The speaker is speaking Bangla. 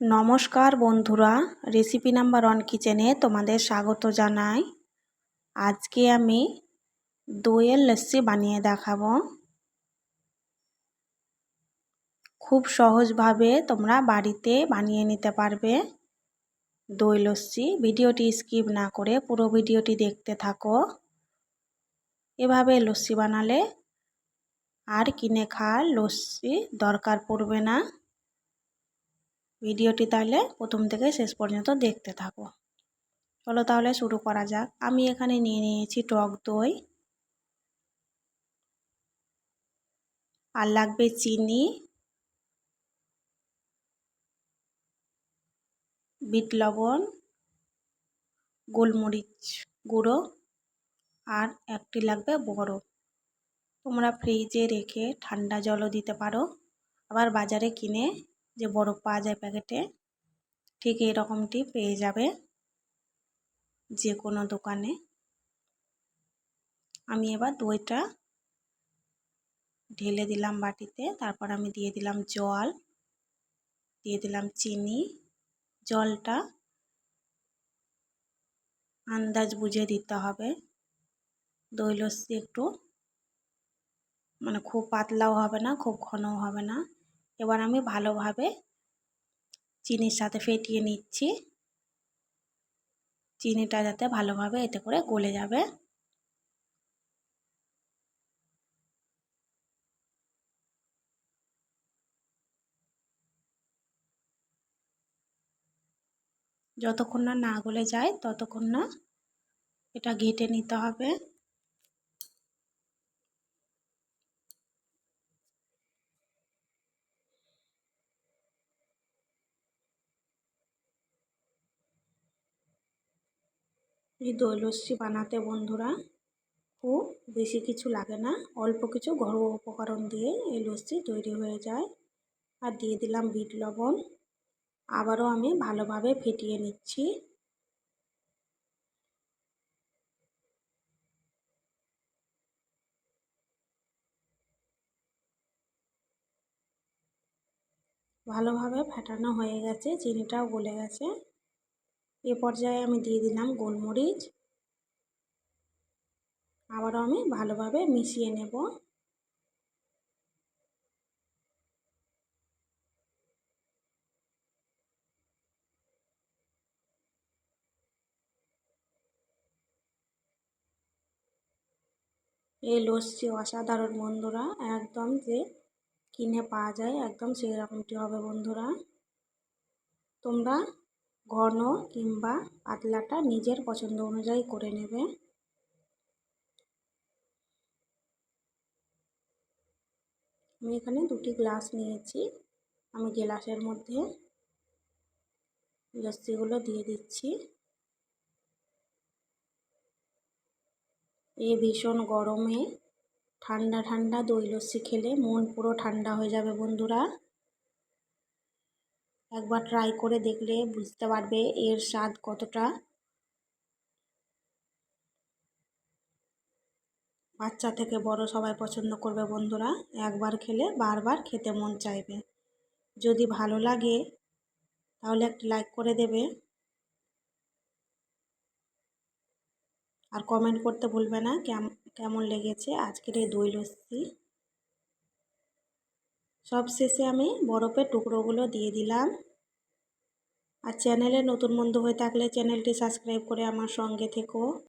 নমস্কার বন্ধুরা রেসিপি নাম্বার ওয়ান কিচেনে তোমাদের স্বাগত জানাই। আজকে আমি দইয়ের লস্যি বানিয়ে দেখাবো। খুব সহজভাবে তোমরা বাড়িতে বানিয়ে নিতে পারবে দই লস্যি। ভিডিওটি স্কিপ না করে পুরো ভিডিওটি দেখতে থাকো। এভাবে লস্যি বানালে আর কিনে খাওয়ার লস্যি দরকার পড়বে না। ভিডিওটি তাহলে প্রথম থেকে শেষ পর্যন্ত দেখতে থাকো। চলো তাহলে শুরু করা যাক। আমি এখানে নিয়ে নিয়েছি টক দই। আর লাগবে চিনি। বিট লবণ, গোলমরিচ গুঁড়ো, আর একটি লাগবে বড়। তোমরা ফ্রিজে রেখে ঠান্ডা জলও দিতে পারো। আবার বাজারে কিনে যে বরফ পাওয়া যায় প্যাকেটে, ঠিক এরকমটি পেয়ে যাবে যে কোনো দোকানে। আমি এবার দইটা ঢেলে দিলাম বাটিতে, তারপর আমি দিয়ে দিলাম জল, দিয়ে দিলাম চিনি। জলটা আন্দাজ বুঝে দিতে হবে। দই লস্যি একটু মানে খুব পাতলাও হবে না, খুব ঘনও হবে না। এবার আমি ভালোভাবে চিনির সাথে ফেটিয়ে নিচ্ছি। চিনিটা যাতে ভালোভাবে এতে করে গলে যাবে। যতক্ষণ না না গলে যায় ততক্ষণ না এটা ঘেটে নিতে হবে। এই দই লস্যি বানাতে বন্ধুরা খুব বেশি কিছু লাগে না। অল্প কিছু ঘরোয়া উপকরণ দিয়ে এই লস্যি তৈরি হয়ে যায়। আর দিয়ে দিলাম বিট লবণ। আবারও আমি ভালোভাবে ফেটিয়ে নিচ্ছি। ভালোভাবে ফেটানো হয়ে গেছে, চিনিটাও গলে গেছে। এ পর্যায়ে আমি দিয়ে দিলাম গোলমরিচ। আবারও আমি ভালোভাবে মিশিয়ে নেব। এই লস্যি অসাধারণ বন্ধুরা, একদম যে কিনে পাওয়া যায়, একদম সেই রকমটি হবে বন্ধুরা। তোমরা ঘন কিংবা পাতলাটা নিজের পছন্দ অনুযায়ী করে নেবে। আমি এখানে দুটি গ্লাস নিয়েছি। আমি গ্লাসের মধ্যে লস্যিগুলো দিয়ে দিচ্ছি। এই ভীষণ গরমে ঠান্ডা ঠান্ডা দই লস্যি খেলে মন পুরো ঠান্ডা হয়ে যাবে বন্ধুরা। একবার ট্রাই করে দেখলে বুঝতে পারবে এর স্বাদ কতটা। বাচ্চা থেকে বড় সবাই পছন্দ করবে বন্ধুরা, একবার খেলে বারবার খেতে মন চাইবে। যদি ভালো লাগে, তাহলে একটি লাইক করে দেবে। আর কমেন্ট করতে ভুলবে না কেমন লেগেছে আজকের এই দই লস্যি। সব শেষে আমি বরফের টুকরোগুলো দিয়ে দিলাম। আর চ্যানেলে নতুন বন্ধু হয়ে থাকলে চ্যানেলটি সাবস্ক্রাইব করে আমার সঙ্গে থেকো।